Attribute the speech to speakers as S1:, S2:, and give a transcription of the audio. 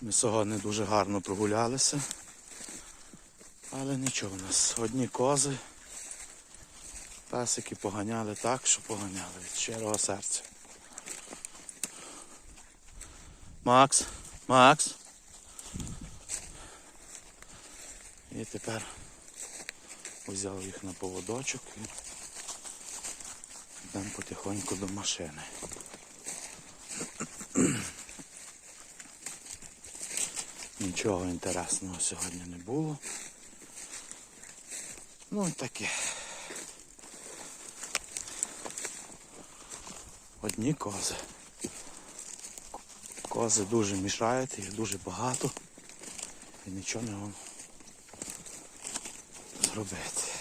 S1: Ми сьогодні дуже гарно прогулялися, але нічого в нас. Одні кози, песики поганяли так, що поганяли від щирого серця. Макс, Макс. І тепер взяв їх на поводочок. і йдемо потихоньку до машини. Нічого інтересного сьогодні не було. Ну і таке. Одні кози. Кози дуже мішають, їх дуже багато. І нічого не зробити.